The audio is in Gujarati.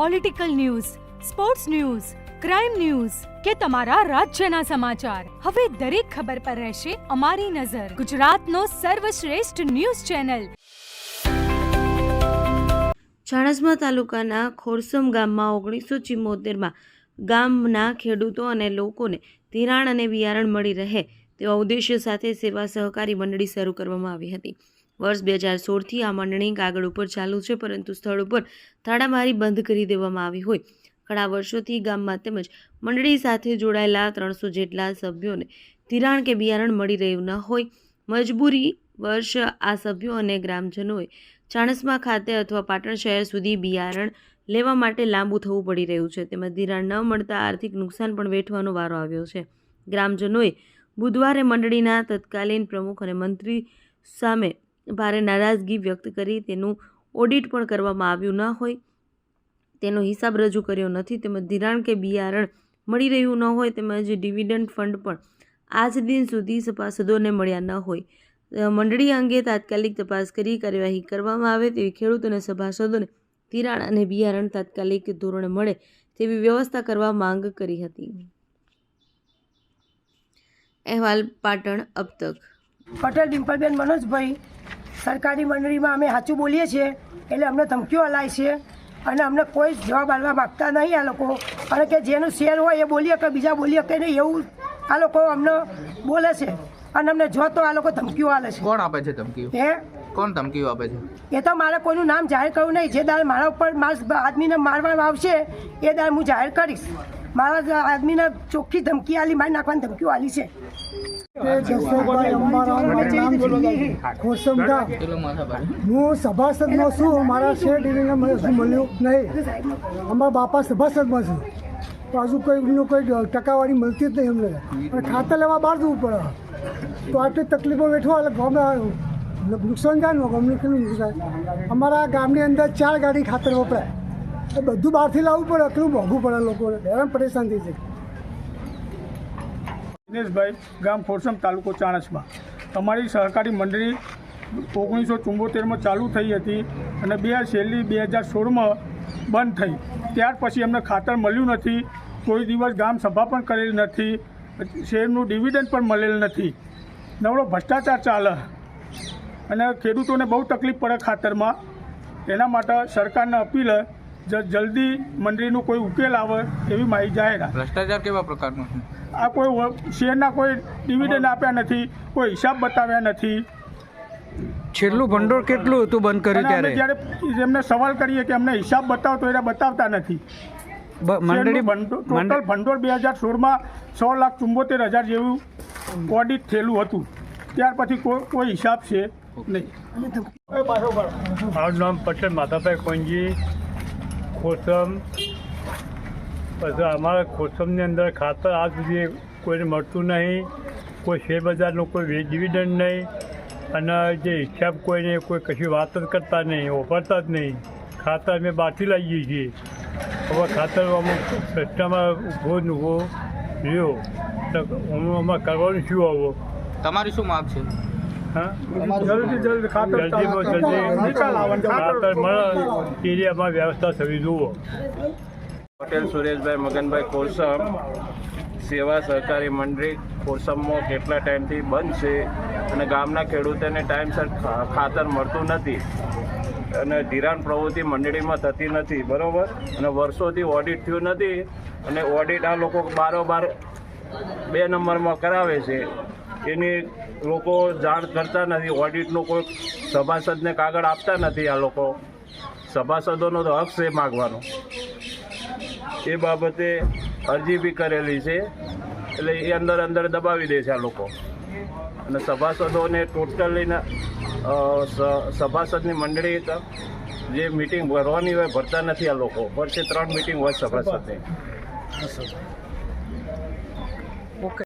Political news sports news crime news કે તમારા રાજ્યના સમાચાર. હવે દરેક ખબર પર રહેશે અમારી નજર. ગુજરાતનો સર્વશ્રેષ્ઠ ન્યૂઝ ચેનલ. ચાણસ્મા તાલુકાના ખોરસમ ગામમાં ઓગણીસો ચિમ્મોતેરમાં ગામના ખેડૂતો અને લોકોને ધિરાણ અને બિયારણ મળી રહે તેવા ઉદ્દેશ્ય સાથે સેવા સહકારી મંડળી શરૂ કરવામાં આવી હતી. વર્ષ બે હજાર સોળથી આ મંડળી કાગળ ઉપર ચાલુ છે, પરંતુ સ્થળ ઉપર તાળામારી બંધ કરી દેવામાં આવી હોય. ઘણા વર્ષોથી ગામમાં તેમજ મંડળી સાથે જોડાયેલા ત્રણસો જેટલા સભ્યોને ધિરાણ કે બિયારણ મળી રહ્યું ન હોય. મજબૂરી વર્ષ આ સભ્યો અને ગ્રામજનોએ ચાણસમા ખાતે અથવા પાટણ શહેર સુધી બિયારણ લેવા માટે લાંબુ થવું પડી રહ્યું છે. તેમજ ધિરાણ ન મળતા આર્થિક નુકસાન પણ વેઠવાનો વારો આવ્યો છે. ગ્રામજનોએ બુધવારે મંડળીના તત્કાલીન પ્રમુખ અને મંત્રી સામે ભારે નારાજગી વ્યક્ત કરી, તેનું ઓડિટ પણ કરવામાં આવ્યું ન હોય, તેનો હિસાબ રજૂ કર્યો નથી. તેમજ ધિરાણ કે બિયારણ મળી રહ્યું ન હોય, તેમજ ડિવિડન્ડ ફંડ પણ આજ દિન સુધી સભાસદોને મળ્યા ન હોય. મંડળી અંગે તાત્કાલિક તપાસ કરી કાર્યવાહી કરવામાં આવે તેવી ખેડૂત અને સભાસદોને ધિરાણ અને બિયારણ તાત્કાલિક ધોરણે મળે તેવી વ્યવસ્થા કરવા માંગ કરી હતી. અહેવાલ પાટણ અબ તક પટેલ ડિમ્પલબેન મનોજભાઈ સરકારી મંડળીમાં અમે સાચું બોલીએ છીએ એટલે અમને ધમકીઓ હલાય છે અને અમને કોઈ જવાબ આપવા માગતા નહીં આ લોકો. અને કે જેનું શેર હોય એ બોલીએ કે બીજા બોલીએ કે નહીં એવું આ લોકો અમને બોલે છે અને અમને જો તો આ લોકો ધમકીઓ આલે છે. કોણ આપે છે ધમકીઓ? હે? કોણ ધમકીઓ આપે છે? એ તો મારે કોઈનું નામ જાહેર કરવું નહીં. જે દાળ મારા ઉપર આદમીને મારવામાં આવશે એ દાળ હું જાહેર કરીશ. મારા આદમીને ચોખ્ખી ધમકી આલી મારી નાખવાની ધમકીઓ આલી છે. હું સભાસદમાં છું મારા શેર ડીલીને મને શું મળ્યું? નહીં. અમારા બાપા સભાસદમાં છે. તો હજુ કોઈ એમનું કોઈ ટકાવારી મળતી જ નહીં અમને. અને ખાતર લેવા બહાર જવું પડે. તો આટલી તકલીફો વેઠવા એટલે ગામમાં નુકસાન જાય ને ગામને કેટલું નુકસાન અમારા ગામની અંદર ચાર ગાડી ખાતર વપરાય. એ બધું બહારથી લાવવું પડે એટલું મોંઘું પડે લોકોને. હેરાન પરેશાન થઈ છે દિનેશભાઈ, ગામ ફોરસમ તાલુકો ચાણસમાં. તમારી સહકારી મંડળી ઓગણીસો ચુંબોતેરમાં ચાલુ થઈ હતી અને બે છેલ્લી, બે હજાર સોળમાં બંધ થઈ. ત્યાર પછી અમને ખાતર મળ્યું નથી, કોઈ દિવસ ગામ સભા પણ કરેલ નથી શેરનું ડિવિડન્ડ પણ મળેલ નથી. નવરો ભ્રષ્ટાચાર ચાલે. અને ખેડૂતોને બહુ તકલીફ પડે ખાતરમાં. એના માટે સરકારને અપીલ જલ્દી મંડળીનું કોઈ ઉકેલ આવે એવી મારી જાહેરાત. ભ્રષ્ટાચાર કેવા પ્રકારનો છે? આ કોઈ શેરના કોઈ ડિવિડન્ડ આપ્યા નથી કોઈ હિસાબ બતાવ્યા નથી. છેલ્લું ભંડોળ કેટલું હતું બંધ કર્યું ત્યારે? જ્યારે એમને સવાલ કરીએ કે અમને હિસાબ બતાવો તો એને બતાવતા નથી. મંડળી ભંડોળ- ટોટલ ભંડોળ બે હજાર સોળમાં સો લાખ ચુંબોતેર હજાર જેવું ઓડિટ થયેલું હતું. ત્યાર પછી કોઈ કોઈ હિસાબ છે નહીં. મારું નામ પટેલ માધાભાઈ કોંજી ખોસમ. પછી અમારા કોસમની અંદર ખાતર આજ સુધી કોઈને મળતું નહીં. કોઈ શેરબજારનું કોઈ ડિવિડન્ડ નહીં. અને જે હિસાબ કોઈને કોઈ કશી વાત જ કરતા નહીં, વાપરતા જ નહીં. ખાતર અમે બહારથી લાવીએ છીએ. હવે ખાતર અમુક પ્રશ્નમાં ઊભો ને ઊભો રહ્યો. તો અમે અમારે કરવાનું શું આવો? તમારી શું માગ છે? હા જલ્દી જલ્દી ખાતર જલ્દી ખાતર મળે એરિયામાં વ્યવસ્થા થવી જુઓ. પટેલ સુરેશભાઈ મગનભાઈ કોરસમ સેવા સહકારી મંડળી કોરસમમાં કેટલા ટાઈમથી બંધ છે અને ગામના ખેડૂતોને ટાઈમસર ખાતર મળતું નથી. અને ધિરાણ પ્રવૃત્તિ મંડળીમાં થતી નથી બરાબર? અને વર્ષોથી ઓડિટ થયું નથી અને ઓડિટ આ લોકો બારોબાર બે નંબરમાં કરાવે છે. એની લોકો જાણ કરતા નથી ઓડિટનું કોઈ સભાસદને કાગળ આપતા નથી આ લોકો. સભાસદોનો તો હક છે માગવાનો. એ બાબતે અરજી બી કરેલી છે, એટલે એ અંદર અંદર દબાવી દે છે આ લોકો. અને સભાસદોને ટોટલીને સભાસદની મંડળી જે મિટિંગ ભરવાની હોય ભરતા નથી આ લોકો. વર્ષે ત્રણ મિટિંગ હોય સભાસદની.